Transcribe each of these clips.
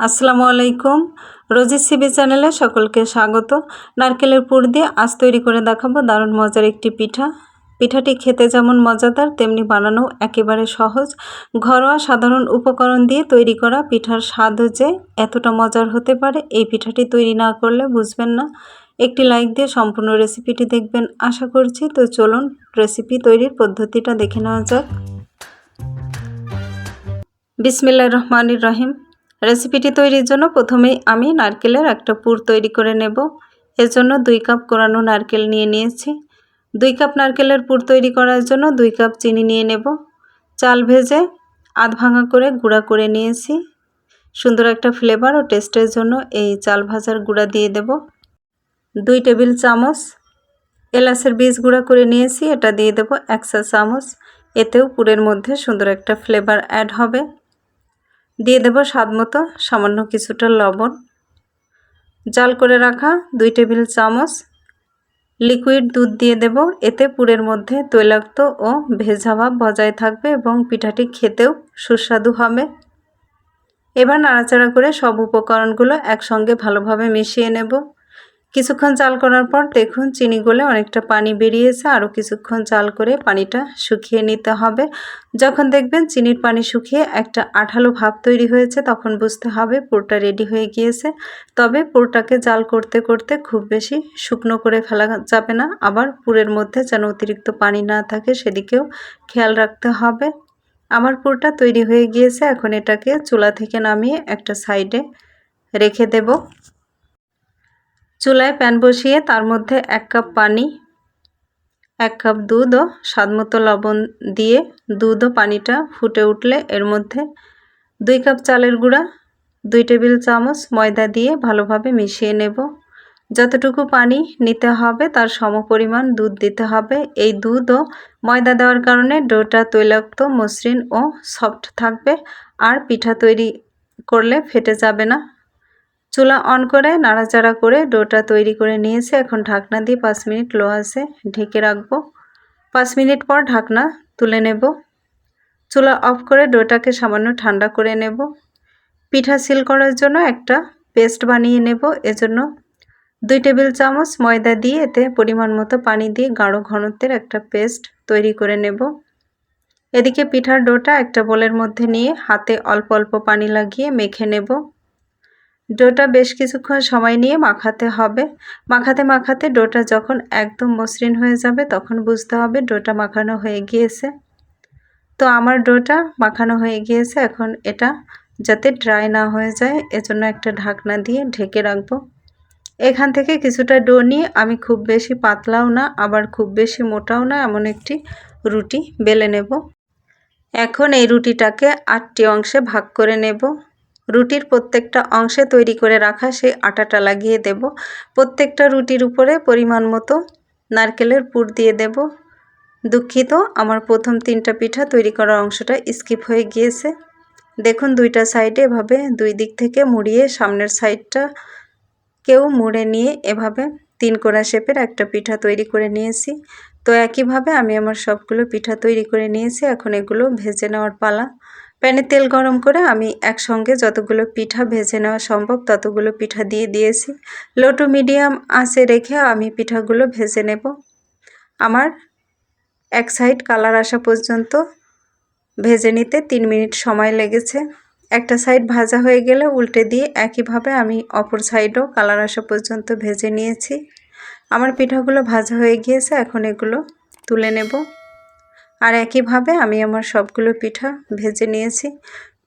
আসসালামু আলাইকুম। রোজি সিবি চ্যানেলে সকলকে স্বাগত। নারকেলের পুর দিয়ে আজ তৈরি করে দেখাবো দারুণ মজার একটি পিঠা। পিঠাটি খেতে যেমন মজাদার, তেমনি বানানো একেবারে সহজ। ঘরোয়া সাধারণ উপকরণ দিয়ে তৈরি করা পিঠার স্বাদ যে এতটা মজার হতে পারে, এই পিঠাটি তৈরি না করলে বুঝবেন না। একটি লাইক দিয়ে সম্পূর্ণ রেসিপিটি দেখবেন। আশা করছি তো চলুন রেসিপি তৈরির পদ্ধতিটা দেখে নেওয়া যাক। বিসমিল্লা রহমানির রহিম। রেসিপিটি তৈরির জন্য প্রথমেই আমি নারকেলের একটা পুর তৈরি করে নেব। এর জন্য দুই কাপ কোরানো নারকেল নিয়ে নিয়েছি। দুই কাপ নারকেলের পুর তৈরি করার জন্য দুই কাপ চিনি নিয়ে নেব। চাল ভেজে আধ ভাঙা করে গুঁড়া করে নিয়েছি। সুন্দর একটা ফ্লেভার ও টেস্টের জন্য এই চাল ভাজার গুঁড়া দিয়ে দেব। দুই টেবিল চামচ এলাচের বীজ গুঁড়া করে নিয়েছি। এটা দিয়ে দেব একশো চামচ। এতেও পুরের মধ্যে সুন্দর একটা ফ্লেভার অ্যাড হবে। দিয়ে দেব স্বাদ মতো সামান্য কিছুটা লবণ। জাল করে রাখা দুই টেবিল চামচ লিকুইড দুধ দিয়ে দেব। এতে পুরের মধ্যে তৈলাক্ত ও ভেজা ভাব বজায় থাকবে এবং পিঠাটি খেতেও সুস্বাদু হবে। এবার নাড়াচাড়া করে সব উপকরণগুলো একসঙ্গে ভালোভাবে মিশিয়ে নেব। কিছুক্ষণ চাল করার পর দেখুন চিনি গলে অনেকটা পানি বেরিয়েছে। আরও কিছুক্ষণ চাল করে পানিটা শুকিয়ে নিতে হবে। যখন দেখবেন চিনির পানি শুকিয়ে একটা আঠালো ভাব তৈরি হয়েছে, তখন বুঝতে হবে পুরটা রেডি হয়ে গিয়েছে। তবে পুরটাকে জাল করতে করতে খুব বেশি শুকনো করে ফেলা যাবে না। আবার পুরের মধ্যে যেন অতিরিক্ত পানি না থাকে, সেদিকেও খেয়াল রাখতে হবে। আমার পুরটা তৈরি হয়ে গিয়েছে। এখন এটাকে চুলা থেকে নামিয়ে একটা সাইডে রেখে দেব। চুলায় প্যান বসিয়ে তার মধ্যে এক কাপ পানি, এক কাপ দুধ ও স্বাদমতো লবণ দিয়ে দুধ ও পানিটা ফুটে উঠলে এর মধ্যে দুই কাপ চালের গুঁড়া, দুই টেবিল চামচ ময়দা দিয়ে ভালোভাবে মিশিয়ে নেব। যতটুকু পানি নিতে হবে তার সমপরিমাণ দুধ দিতে হবে। এই দুধ ও ময়দা দেওয়ার কারণে ডোটা তৈলাক্ত মসৃণ ও সফট থাকবে। আর পিঠা তৈরি করলে ফেটে যাবে না। চুলা অন করে নাড়াচাড়া করে ডোটা তৈরি করে নিয়েছে। এখন ঢাকনা দিয়ে পাঁচ মিনিট লো আসে ঢেকে রাখব। পাঁচ মিনিট পর ঢাকনা তুলে নেব। চুলা অফ করে ডোটাকে সামান্য ঠান্ডা করে নেব। পিঠা সিল করার জন্য একটা পেস্ট বানিয়ে নেব। এজন্য দুই টেবিল চামচ ময়দা দিয়ে এতে পরিমাণ মতো পানি দিয়ে গাঢ় ঘনত্বের একটা পেস্ট তৈরি করে নেব। এদিকে পিঠার ডোটা একটা বোলের মধ্যে নিয়ে হাতে অল্প অল্প পানি লাগিয়ে মেখে নেব। ডোটা বেশ কিছুক্ষণ সময় নিয়ে মাখাতে হবে। মাখাতে মাখাতে ডোটা যখন একদম মসৃণ হয়ে যাবে, তখন বুঝতে হবে ডোটা মাখানো হয়ে গিয়েছে। তো আমার ডোটা মাখানো হয়ে গিয়েছে। এখন এটা যাতে ড্রাই না হয়ে যায়, এজন্য একটা ঢাকনা দিয়ে ঢেকে রাখব। এখান থেকে কিছুটা ডো নিয়ে আমি খুব বেশি পাতলাও না, আবার খুব বেশি মোটাও না, এমন একটি রুটি বেলে নেব। এখন এই রুটিটাকে আটটি অংশে ভাগ করে নেব। রুটির প্রত্যেকটা অংশে তৈরি করে রাখা, সেই আটাটা লাগিয়ে দেব। প্রত্যেকটা রুটির উপরে পরিমাণ মতো নারকেলের পুর দিয়ে দেব। দুঃখিত, আমার প্রথম তিনটা পিঠা তৈরি করার অংশটা স্কিপ হয়ে গিয়েছে। দেখুন, দুইটা সাইডে এভাবে দুই দিক থেকে মুড়িয়ে সামনের সাইডটা কেউ মুড়ে নিয়ে এভাবে তিন কোড়া শেপের একটা পিঠা তৈরি করে নিয়েছি। তো একইভাবে আমি আমার সবগুলো পিঠা তৈরি করে নিয়েছি। এখন এগুলো ভেজে নেওয়ার পালা। প্যানে তেল গরম করে আমি একসঙ্গে যতগুলো পিঠা ভেজে নেওয়া সম্ভব ততগুলো পিঠা দিয়ে দিয়েছি। লো টু মিডিয়াম আঁচে রেখে আমি পিঠাগুলো ভেজে নেব। আমার এক সাইড কালার আসা পর্যন্ত ভেজে নিতে তিন মিনিট সময় লেগেছে। একটা সাইড ভাজা হয়ে গেলে উল্টে দিয়ে একইভাবে আমি অপর সাইডও কালার আসা পর্যন্ত ভেজে নিয়েছি। আমার পিঠাগুলো ভাজা হয়ে গিয়েছে, এখন এগুলো তুলে নেব। আর একইভাবে আমি আমার সবগুলো পিঠা ভেজে নিয়েছি।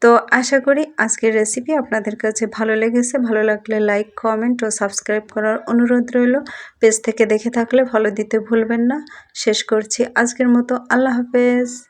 তো আশা করি আজকের রেসিপি আপনাদের কাছে ভালো লেগেছে। ভালো লাগলে লাইক কমেন্ট ও সাবস্ক্রাইব করার অনুরোধ রইল। পেজ থেকে দেখে থাকলে ফলো দিতে ভুলবেন না। শেষ করছি আজকের মতো। আল্লাহ হাফেজ।